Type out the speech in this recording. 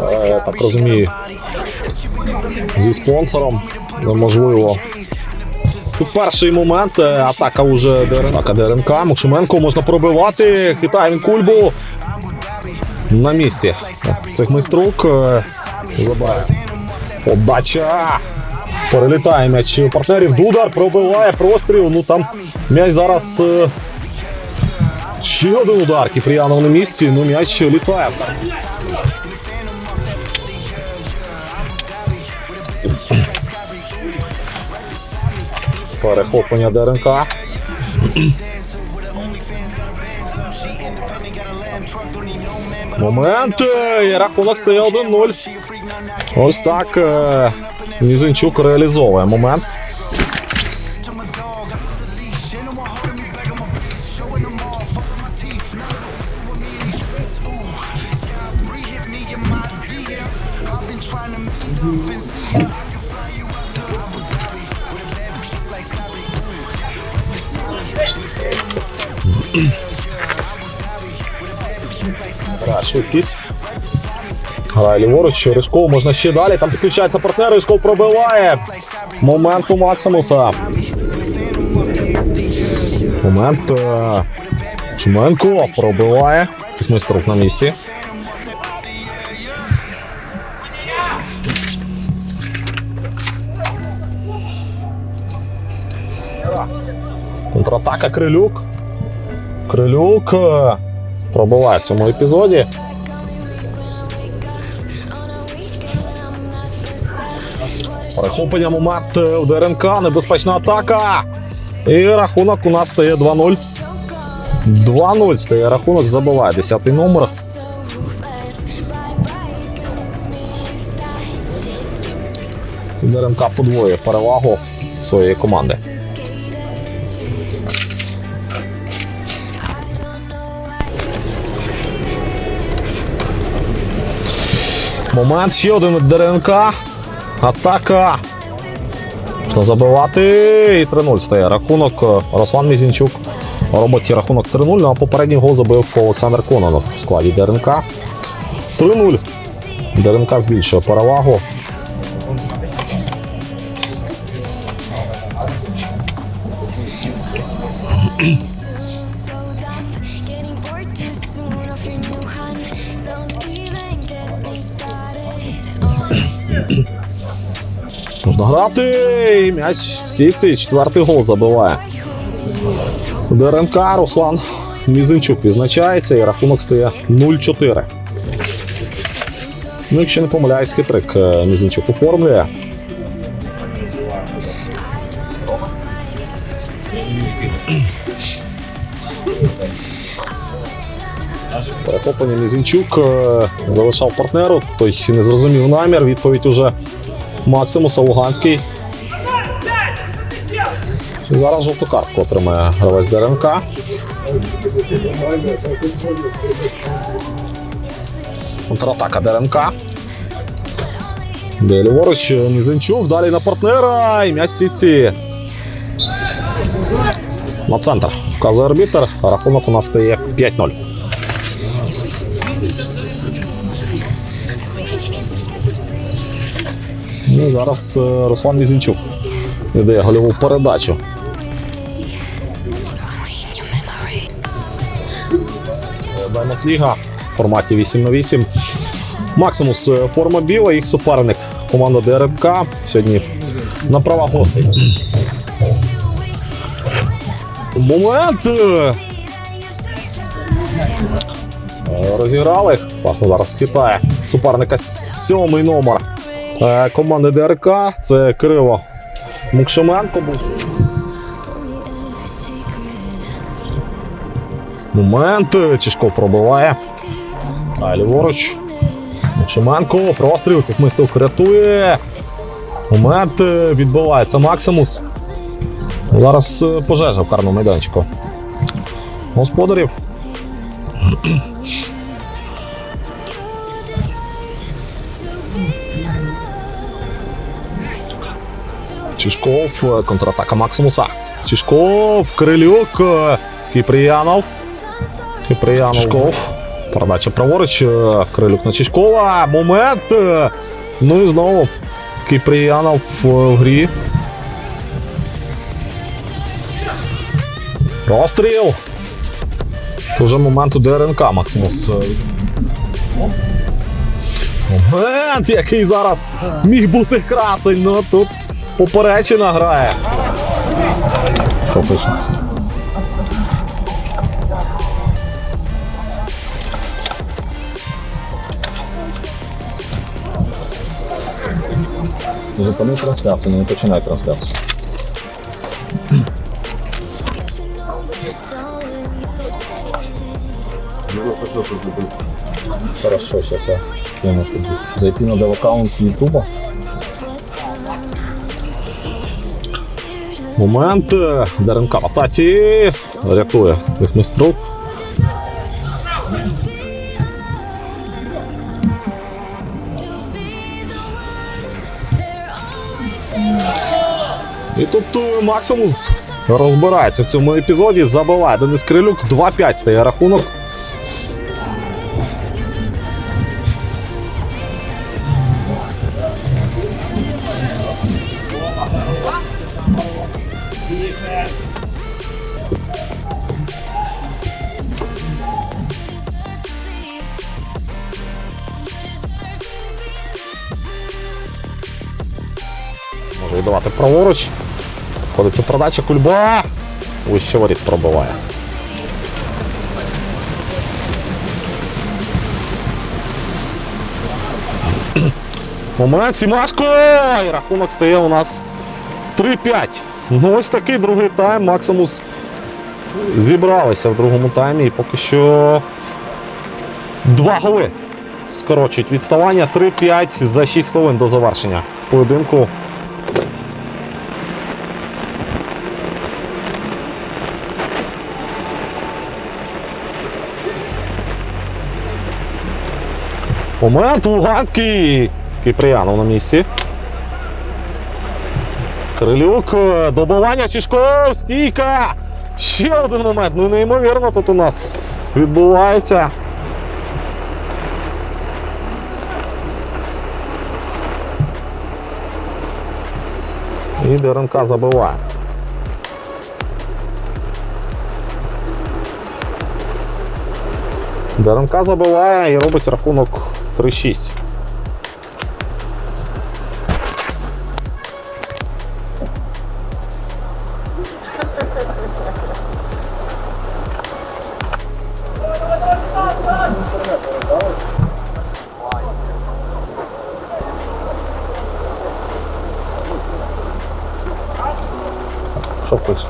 Е, так розумію. Зі спонсором неможливо. Тут перший момент. е, Атака уже ДРНК. Атака ДРНК. Мушименко можна пробивати. Хитає він кульбу. На місці. Цих майструк е, забирає. Подача. Перелітає м'яч партнерів. Дудар пробиває простріл. Ну там м'яч зараз. Ще один удар. Кіпріянов на місці. Ну м'яч літає. Перехоплення ДРНК. Момент. І рахунок стає 1-0. Ось так. е, Мізинчук реалізовує момент. Швидкість. Грає ліворуч. Ришков можна ще далі. Там підключається партнер. Ришков пробиває. Момент у Максимуса. Момент. Чуменко пробиває. Цих майстров на місці. Контратака Крилюк. Крилюк е, пробиває в цьому епізоді. Перехоплення момент ДРНК, небезпечна атака. І рахунок у нас стає 2-0. 2-0 стає рахунок, забиває 10-й номер. ДРНК подвоює перевагу своєї команди. Момент ще один ДРНК. Атака. Можна забивати. І 3-0 стає рахунок. Руслан Мізінчук робить рахунок 3-0. Ну а попередній гол забив Олександр Кононов в складі ДРНК. 3-0. ДРНК збільшує перевагу. Можна грати. М'яч в сітці. Четвертий гол забиває. ДРНК Руслан Мізинчук відзначається і рахунок стає 0-4. Ну, якщо не помиляюсь, хитрик е, Мізинчук оформлює. Перехоплення Мізинчук е, залишав партнеру. Той не зрозумів намір. Відповідь уже Максимуса Луганський. І зараз жовту картку отримає гравець ДРНК. Контратака ДРНК. Де ліворуч Мізинчук, далі на партнера і м'яч сітці. На центр. Вказує арбітер. Рахунок у нас стає 5-0. Ну, зараз е, Руслан Мізінчук віддає гольову передачу. Ліга в форматі 8 на 8. Максимус е, форма біла, їх суперник. Команда ДРНК сьогодні на правах гостей. Момент! Е, Розіграли. Класно зараз хитає суперника сьомий номер е, команди ДРК. Це Кирило Мукшименко був. Момент. Чешко пробиває. А ліворуч. Мукшименко. Простріл. Цих мисток рятує. Момент. Відбивається Максимус. Зараз е, пожежа в карному майданчику. Господарів. Чешков, е, контратака Максимуса. Чешков, Крилюк. е, Кіпріянов. Кіпріянов. Чишков. Передача праворуч. е, Крилюк на Чишкова. Момент. е, Ну і знову Кіпріянов в грі. Розстріл. Вже момент у ДРНК, Максимус. е, Момент, який зараз міг бути красень, ну тут поперечина грає. Що пише? Зупини трансляцію, не починай трансляцію. Хорошо, сейчас я скину. Зайти на дев-аккаунт Ютуба. Момент. е, ДРНК в атаці. Рятує цих майстров. І тут е, Максимус розбирається в цьому епізоді, забиває Денис Крилюк, 2-5 стає рахунок. Може віддавати праворуч. Входиться продача кульба. Вище воріт пробиває. Момент Сімашко! І рахунок стає у нас 3-5. Ну ось такий другий тайм. Максимус зібралися в другому таймі і поки що два голи. Скорочують відставання 3-5 за 6 хвилин до завершення поєдинку. Момент Луганський. Кіпріянов на місці. Крилюк, е, добивання Чішков, стійка. Ще один момент. Ну неймовірно тут у нас відбувається. І ДРНК забиває. ДРНК забиває і робить рахунок 3-6. Що пише?